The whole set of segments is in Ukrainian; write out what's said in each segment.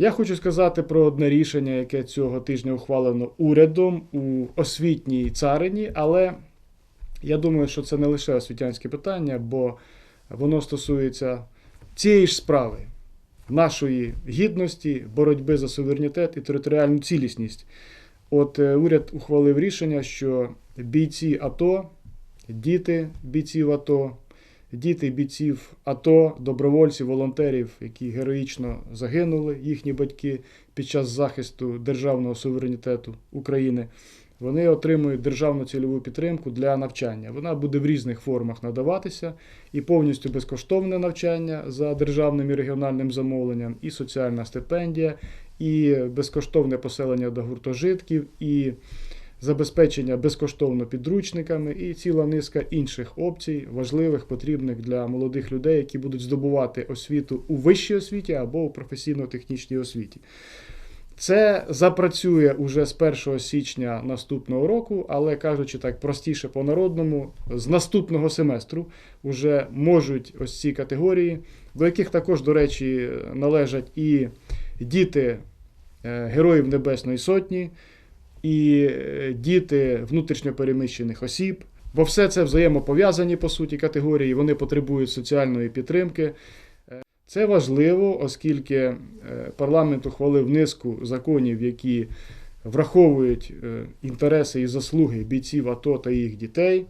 Я хочу сказати про одне рішення, яке цього тижня ухвалено урядом у освітній царині, але я думаю, що це не лише освітянське питання, бо воно стосується цієї ж справи нашої гідності, боротьби за суверенітет і територіальну цілісність. От е, уряд ухвалив рішення, що бійці АТО, діти бійців АТО, діти бійців АТО, добровольців, волонтерів, які героїчно загинули, їхні батьки під час захисту державного суверенітету України. Вони отримують державну цільову підтримку для навчання. Вона буде в різних формах надаватися, і повністю безкоштовне навчання за державним і регіональним замовленням, і соціальна стипендія, і безкоштовне поселення до гуртожитків, і забезпечення безкоштовно підручниками, і ціла низка інших опцій, важливих, потрібних для молодих людей, які будуть здобувати освіту у вищій освіті або у професійно-технічній освіті. Це запрацює уже з 1 січня наступного року, але кажучи так простіше по-народному, з наступного семестру вже можуть ось ці категорії, до яких також, до речі, належать і діти е, Героїв Небесної Сотні, і е, діти внутрішньопереміщених осіб. Бо все це взаємопов'язані по суті категорії, вони потребують соціальної підтримки. Це важливо, оскільки е, парламент ухвалив низку законів, які враховують е, інтереси і заслуги бійців АТО та їх дітей.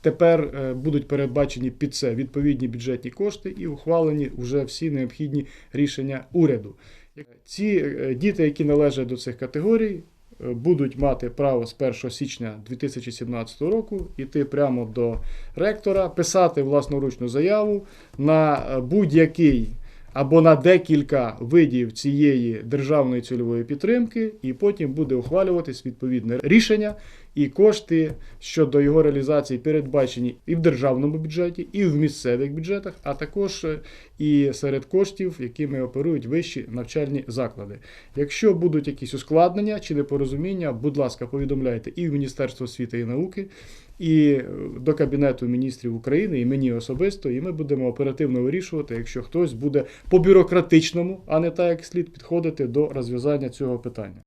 Тепер е, будуть передбачені під це відповідні бюджетні кошти і ухвалені вже всі необхідні рішення уряду. Ці е, діти, які належать до цих категорій, е, будуть мати право з 1 січня 2017 року йти прямо до ректора, писати власноручну заяву на е, будь-який або на декілька видів цієї державної цільової підтримки, і потім буде ухвалюватись відповідне рішення, і кошти щодо його реалізації передбачені і в державному бюджеті, і в місцевих бюджетах, а також е, і серед коштів, якими оперують вищі навчальні заклади. Якщо будуть якісь ускладнення чи непорозуміння, будь ласка, повідомляйте і в Міністерство освіти і науки, і е, до Кабінету міністрів України, і мені особисто, і ми будемо оперативно вирішувати, якщо хтось буде по бюрократичному, а не так як слід підходити до розв'язання цього питання.